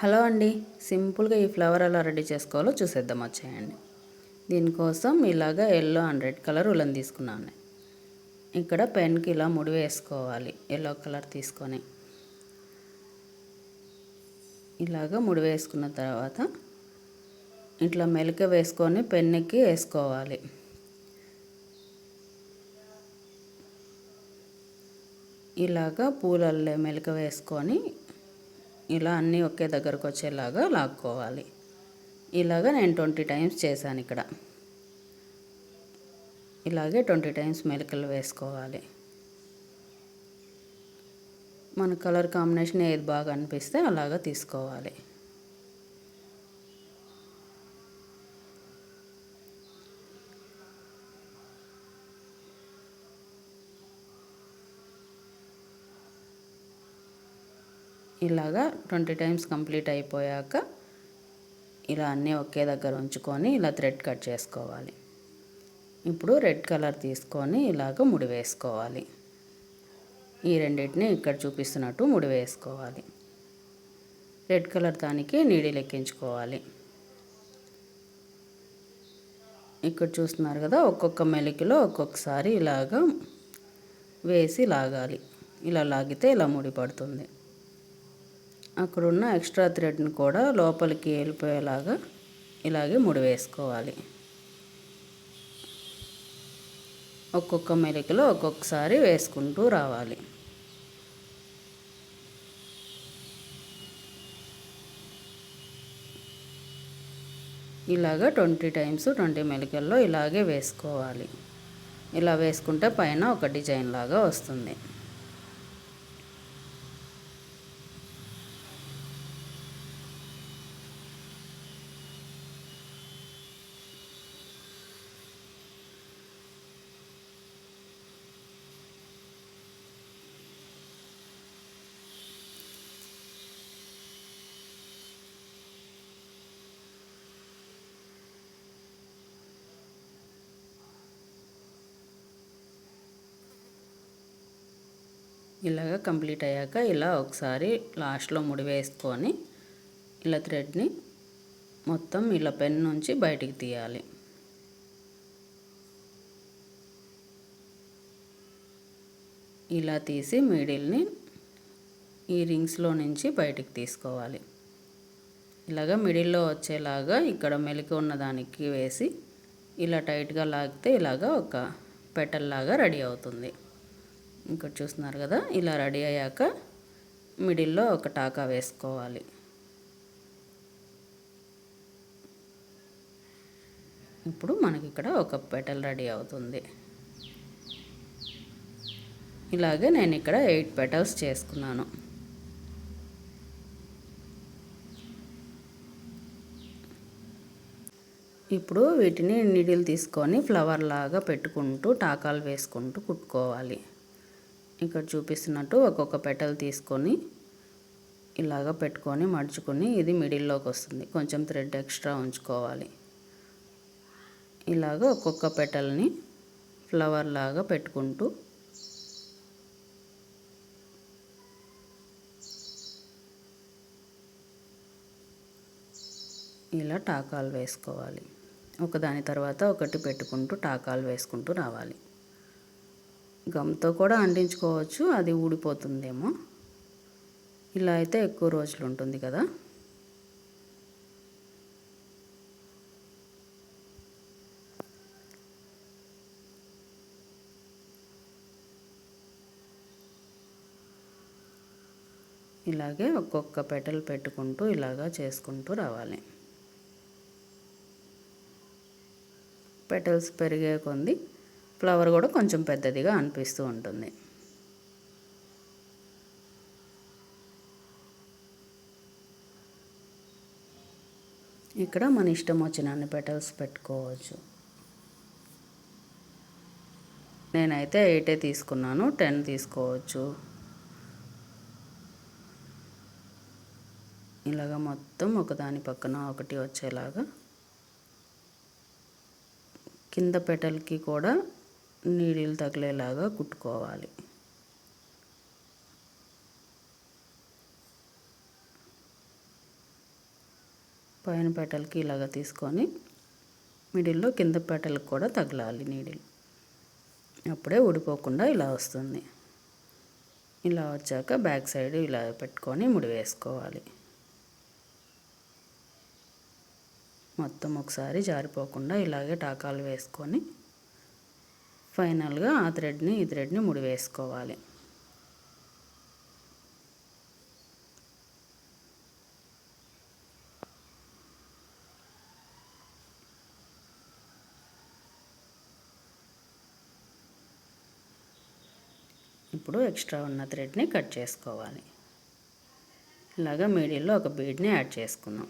Hello అండి. సింపుల్గా ఈ ఫ్లవర్ ఎలా రెడీ చేసుకోవాలో చూసేద్దాం. వచ్చేయండి. దీనికోసం ఇలాగా yellow and red colour woollen తీసుకున్నాను. ఇక్కడ పెన్కి ఇలా ముడి వేసుకోవాలి. ఎల్లో కలర్ తీసుకొని. ఇలాగ ముడి వేసుకున్న తర్వాత ఇట్లా మెలిక వేసుకొని పెన్నుకి వేసుకోవాలి. ఇలాగా పూలల్లో మెలిక వేసుకొని ఇలా అన్నీ ఒకే దగ్గరకు వచ్చేలాగా లాక్కోవాలి. ఇలాగ నేను ట్వంటీ టైమ్స్ చేశాను ఇక్కడ. ఇలాగే ట్వంటీ టైమ్స్ మెలకలు వేసుకోవాలి. మన కలర్ కాంబినేషన్ ఏది బాగా అనిపిస్తే అలాగా తీసుకోవాలి. ఇలాగా ట్వంటీ టైమ్స్ కంప్లీట్ అయిపోయాక ఇలా అన్నీ ఒకే దగ్గర ఉంచుకొని ఇలా థ్రెడ్ కట్ చేసుకోవాలి. ఇప్పుడు రెడ్ కలర్ తీసుకొని ఇలాగ ముడి వేసుకోవాలి. ఈ రెండింటిని ఇక్కడ చూపిస్తున్నట్టు ముడి వేసుకోవాలి. రెడ్ కలర్ దానికి నీడి లెక్కించుకోవాలి. ఇక్కడ చూస్తున్నారు కదా ఒక్కొక్క మెలికలో ఒక్కొక్కసారి ఇలాగ వేసి లాగాలి. ఇలా లాగితే ఇలా ముడి పడుతుంది. అక్కడున్న ఎక్స్ట్రా థ్రెడ్ని కూడా లోపలికి వెళ్ళిపోయేలాగా ఇలాగే ముడి వేసుకోవాలి. ఒక్కొక్క మెలికలో ఒక్కొక్కసారి వేసుకుంటూ రావాలి. ఇలాగ ట్వంటీ టైమ్స్ ట్వంటీ మెలికల్లో ఇలాగే వేసుకోవాలి. ఇలా వేసుకుంటే పైన ఒక డిజైన్ లాగా వస్తుంది. ఇలాగ కంప్లీట్ అయ్యాక ఇలా ఒకసారి లాస్ట్లో ముడి వేసుకొని ఇలా థ్రెడ్ని మొత్తం ఇలా పెన్ నుంచి బయటికి తీయాలి. ఇలా తీసి మిడిల్ని ఈ రింగ్స్లో నుంచి బయటికి తీసుకోవాలి. ఇలాగ మిడిల్లో వచ్చేలాగా ఇక్కడ మెలికి ఉన్న దానికి వేసి ఇలా టైట్గా లాగితే ఇలాగ ఒక పెటల్లాగా రెడీ అవుతుంది. ఇక్కడ చూస్తున్నారు కదా ఇలా రెడీ అయ్యాక మిడిల్లో ఒక టాకా వేసుకోవాలి. ఇప్పుడు మనకి ఇక్కడ ఒక పెటల్ రెడీ అవుతుంది. ఇలాగే నేను ఇక్కడ ఎయిట్ పెటల్స్ చేసుకున్నాను. ఇప్పుడు వీటిని నీడిల్ తీసుకొని ఫ్లవర్ లాగా పెట్టుకుంటూ టాకాలు వేసుకుంటూ కుట్టుకోవాలి. ఇక్కడ చూపిస్తున్నట్టు ఒక్కొక్క పెటల్ తీసుకొని ఇలాగ పెట్టుకొని మడుచుకొని ఇది మిడిల్లోకి వస్తుంది. కొంచెం థ్రెడ్ ఎక్స్ట్రా ఉంచుకోవాలి. ఇలాగ ఒక్కొక్క పెటల్ని ఫ్లవర్ లాగా పెట్టుకుంటూ ఇలా టాకాలు వేసుకోవాలి. ఒకదాని తర్వాత ఒకటి పెట్టుకుంటూ టాకాలు వేసుకుంటూ రావాలి. గమ్తో కూడా అంటించుకోవచ్చు అది ఊడిపోతుందేమో. ఇలా అయితే ఎక్కువ రోజులు ఉంటుంది కదా. ఇలాగే ఒక్కొక్క పెటల్ పెట్టుకుంటూ ఇలాగా చేసుకుంటూ రావాలి. పెటల్స్ పెరిగే కొంది ఫ్లవర్ కూడా కొంచెం పెద్దదిగా అనిపిస్తూ ఉంటుంది. ఇక్కడ మన ఇష్టం వచ్చిన అన్ని పెటల్స్ పెట్టుకోవచ్చు. నేనైతే ఎయిటే తీసుకున్నాను టెన్ తీసుకోవచ్చు. ఇలాగ మొత్తం ఒకదాని పక్కన ఒకటి వచ్చేలాగా కింద పెటల్కి కూడా నీడిల్ తగిలేలాగా కుట్టుకోవాలి. పైన పెటల్కి ఇలాగ తీసుకొని మిడిల్లో కింద పెటల్కి కూడా తగలాలి నీడిల్. అప్పుడే ఊడిపోకుండా ఇలా వస్తుంది. ఇలా వచ్చాక బ్యాక్ సైడ్ ఇలా పెట్టుకొని ముడి వేసుకోవాలి. మొత్తం ఒకసారి జారిపోకుండా ఇలాగే టాకాలు వేసుకొని ఫైనల్గా ఆ థ్రెడ్ని ఈ థ్రెడ్ని ముడి వేసుకోవాలి ఇప్పుడు ఎక్స్ట్రా ఉన్న థ్రెడ్ని కట్ చేసుకోవాలి. ఇలాగా మీడియంలో ఒక బీడ్ని యాడ్ చేసుకుందాం.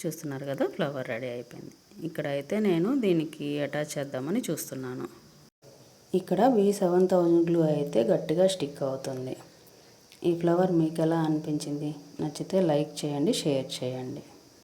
చూస్తున్నారు కదా ఫ్లవర్ రెడీ అయిపోయింది. ఇక్కడ అయితే నేను దీనికి అటాచ్ చేద్దామని చూస్తున్నాను. ఇక్కడ వి సెవెన్ థౌజండ్ గ్లూ అయితే గట్టిగా స్టిక్ అవుతుంది. ఈ ఫ్లవర్ మీకు ఎలా అనిపించింది? నచ్చితే లైక్ చేయండి షేర్ చేయండి.